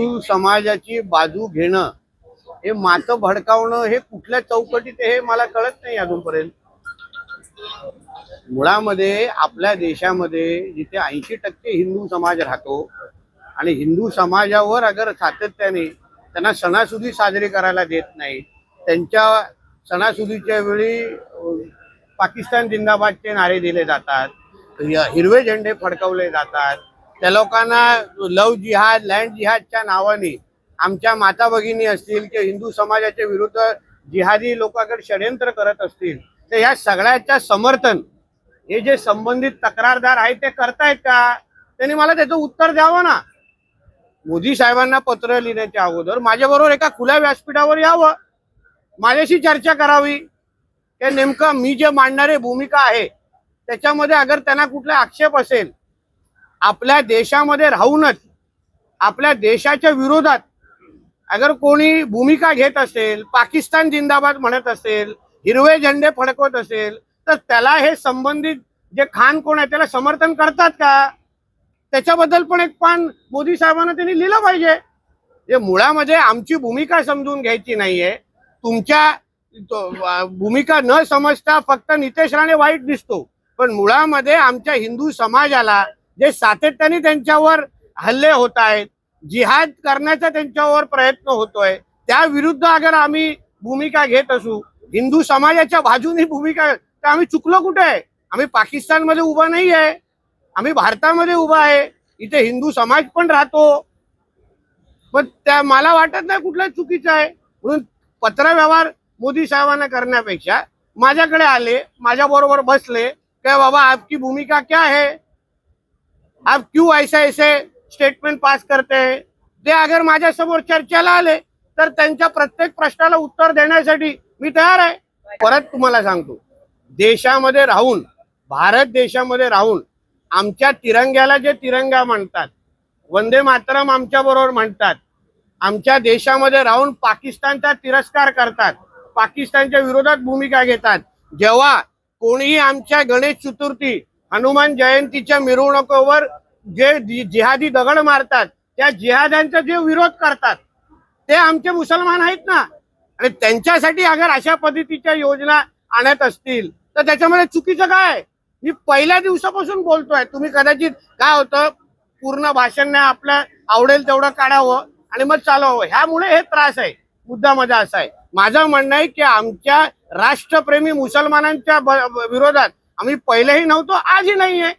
हिंदू समाजाची बाजू घेणं हे मातं भडकावणं हे कुठल्या चौकटीत हे मला कळत नाही अजूनपर्यंत. मुळामध्ये आपल्या देशामध्ये जिथे ऐंशी टक्के हिंदू समाज राहतो आणि हिंदू समाजावर अगर सातत्याने त्यांना सणासुदी साजरी करायला देत नाही त्यांच्या सणासुदीच्या वेळी पाकिस्तान जिंदाबादचे नारे दिले जातात हिरवे झेंडे फडकवले जातात त्या लोकांना लव जिहाद लँड जिहादच्या नावाने आमच्या माता भगिनी असतील किंवा हिंदू समाजाच्या विरुद्ध जिहादी लोकांकडे षडयंत्र करत असतील तर ह्या सगळ्याच्या समर्थन हे जे संबंधित तक्रारदार आहेत ते करतायत का? त्यांनी मला त्याचं उत्तर द्यावं ना. मोदी साहेबांना पत्र लिहिण्याच्या अगोदर माझ्याबरोबर एका खुल्या व्यासपीठावर यावं. माझ्याशी चर्चा करावी. की नेमकं मी जे मांडणारे भूमिका आहे त्याच्यामध्ये अगर त्यांना कुठला आक्षेप असेल आपल्या देशामध्ये राहूनच आपल्या देशाच्या विरोधात अगर कोणी भूमिका घेत असेल पाकिस्तान जिंदाबाद म्हणत असेल हिरवे झेंडे फडकवत असेल तर त्याला हे संबंधित जे खान कोण आहे त्याला समर्थन करतात का? त्याच्याबद्दल पण एक पान मोदी साहेबांना त्यांनी लिहिलं पाहिजे. हे मुळामध्ये आमची भूमिका समजून घ्यायची नाहीये. तुमच्या भूमिका न समजता फक्त नितेश राणे वाईट दिसतो. पण मुळामध्ये आमच्या हिंदू समाजाला जे सातत्याने त्यांच्यावर हल्ले होत आहेत जिहाद करण्याचा त्यांच्यावर प्रयत्न होतोय त्या विरुद्ध अगर आम्ही भूमिका घेत असू हिंदू समाजाच्या बाजूने भूमिका तर आम्ही चुकलो कुठे आहे? आम्ही पाकिस्तानमध्ये उभा नाही आहे आम्ही भारतामध्ये उभा आहे इथे हिंदू समाज पण राहतो. पण त्या मला वाटत नाही कुठलं चुकीचं आहे. म्हणून पत्रव्यवहार मोदी साहेबांना करण्यापेक्षा माझ्याकडे आले माझ्या बरोबर बसले काय बाबा आपकी भूमिका क्या है? आप क्यों ऐसे ऐसे स्टेटमेंट पास करते हैं? ते अगर माझ्यासमोर चर्चेला आले तर त्यांच्या प्रत्येक प्रश्नाला उत्तर देण्यासाठी मी तयार आहे. परत तुम्हाला सांगतो. देशामध्ये राहून भारत देशामध्ये राहून आमच्या तिरंग्याला जे तिरंगा म्हणतात वंदे मातरम आमच्या बरोबर म्हणतात आमच्या देशामध्ये राहून पाकिस्तानचा तिरस्कार करतात पाकिस्तानच्या विरोधात भूमिका घेतात जेव्हा कोणीही आमच्या गणेश चतुर्थी हनुमान जयंतीच्या मिरवणुकीवर जे जि- जिहादी दगड मारतात त्या जिहाद्यांचा जे विरोध करतात ते आमचे मुसलमान आहेत ना? आणि त्यांच्यासाठी अगर अशा पद्धतीच्या योजना आणत असतील तर त्याच्यामध्ये चुकीचं काय? आहे? मी पहिल्या दिवसापासून बोलतोय तुम्ही कदाचित काय होतं पूर्ण भाषण आपलं आवडेल तेवढं काढावं आणि मग चालवावं. ह्यामुळे हे त्रास आहे. मुद्दा माझा असा आहे. माझं म्हणणं आहे की आमच्या राष्ट्रप्रेमी मुसलमानांच्या विरोधात आम्ही पहिलेही नव्हतो आजही नाही आहे